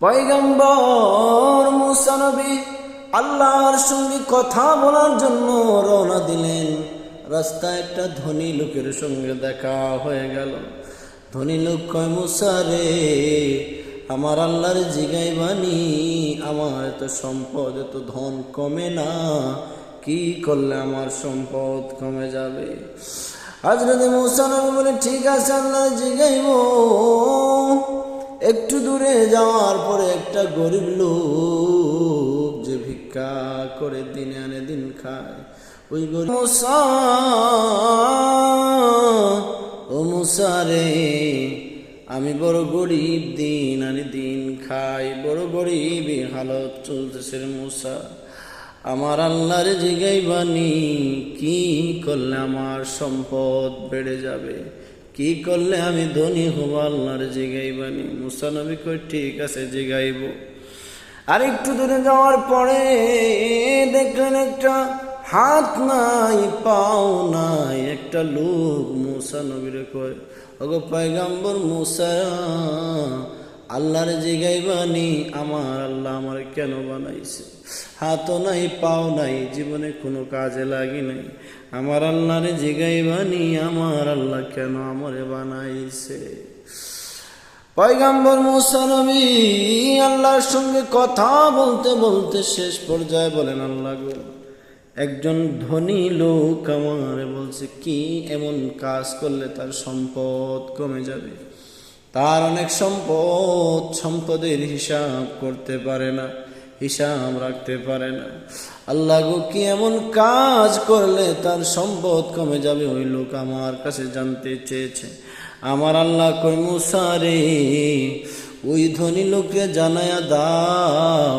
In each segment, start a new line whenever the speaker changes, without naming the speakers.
পয়গম্বর মুসানবী আল্লাহর সঙ্গে কথা বলার জন্য রওনা দিলেন। রাস্তায় একটা ধনী লোকের সঙ্গে দেখা হয়ে গেল। ধনী লোক কয় মুসারে আমার আল্লাহর জিগাই বাণী, আমার এত সম্পদ, এত ধন কমে না। কি করলে আমার সম্পদ কমে যাবে? হাজরত মুসানবী বলে, ঠিক আছে আল্লাহ জিগাইব। একটু দূরে যাওয়ার পরে একটা গরিব লোক যে ভিক্ষা করে দিনে আনে দিন খায়। ওই গরিব মুসা ও মুসারে আমি বড় গরিব দিন আনি দিন খাই, বড় গরিব হালত চলতেছে মুসা। আমার আল্লাহর বাণী কি করলে আমার সম্পদ বেড়ে যাবে? কি করলে আমি ধনী হব? আল্লাহর জিগাইবানি মুসানবী কই, ঠিক আছে জিগাইব আর একটু দূরে যাওয়ার পরে দেখলেন একটা হাত নাই, পাও নাই, একটা লোক মুসা নবীরে কয়, ওগো পয়গাম্বর মুসা আল্লাহর জিগাই বানি আমার আল্লাহ আমার কেন বানাইছে? হাতও নাই, পাও নাই, জীবনে কোনো কাজে লাগি নাই। আমার আল্লাহর জিগাই বানি আমার আল্লাহ কেন আমারে বানাইছে? পয়গাম্বর মুসানবী আল্লাহর সঙ্গে কথা বলতে বলতে শেষ পর্যায়ে বলেন, আল্লাহ গো, একজন ধনী লোক আমার বলছে, কি এমন কাজ করলে তার সম্পদ কমে যাবে? তার অনেক সম্পদ সম্পদের হিসাব করতে পারে না, হিসাব রাখতে পারে না। আল্লাহ গো, কি এমন কাজ করলে তার সম্পদ কমে যাবে? ওই লোক আমার কাছে জানতে চেয়েছে। আমার আল্লাহ কই মুসারে ওই ধনী লোককে জানায়া দাও,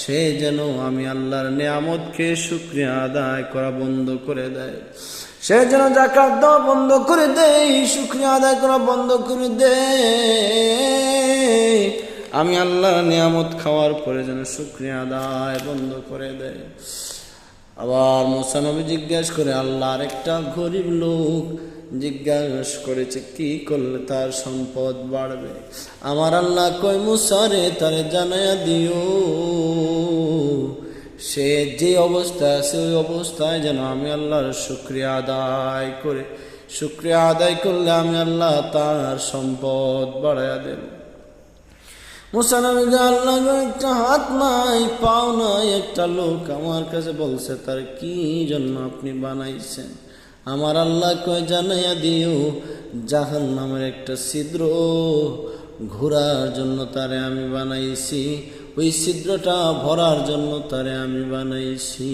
সে যেন আমি আল্লাহর নিয়ামতকে শুক্রিয়া আদায় করা বন্ধ করে দেয়। সে যেন জাকাত দেওয়া বন্ধ করে দেয় শুক্রিয়া আদায় করা, বন্ধ করে দেয় আমি আল্লাহর নিয়ামত খাওয়ার পরে যেন শুক্রিয়া আদায় বন্ধ করে দেয় আবার মোসানবী জিজ্ঞেস করে, আল্লাহর একটা গরিব লোক জিজ্ঞাসা করেছে, কি করলে তার সম্পদ বাড়বে? আমার আল্লাহ কই মুসারে তারে জানায়া দিও। সে যে অবস্থা আছে ওই অবস্থায় যেন আমি আল্লাহর শুক্রিয়া আদায় করে। শুক্রিয়া আদায় করলে আমি আল্লাহ তার সম্পদ বাড়াইয়া দেব। মুসানবী আল্লাহ একটা হাত নাই, পাও নাই, একটা লোক আমার কাছে বলছে, তার কি জন্য আপনি বানাইছেন? আমার আল্লাহ কয়, জানাইয়া দিও জাহান নামের একটা ছিদ্র ঘোরার জন্য তারে আমি বানাইছি। ওই ছিদ্রটা ভরার জন্য তারে আমি বানাইছি।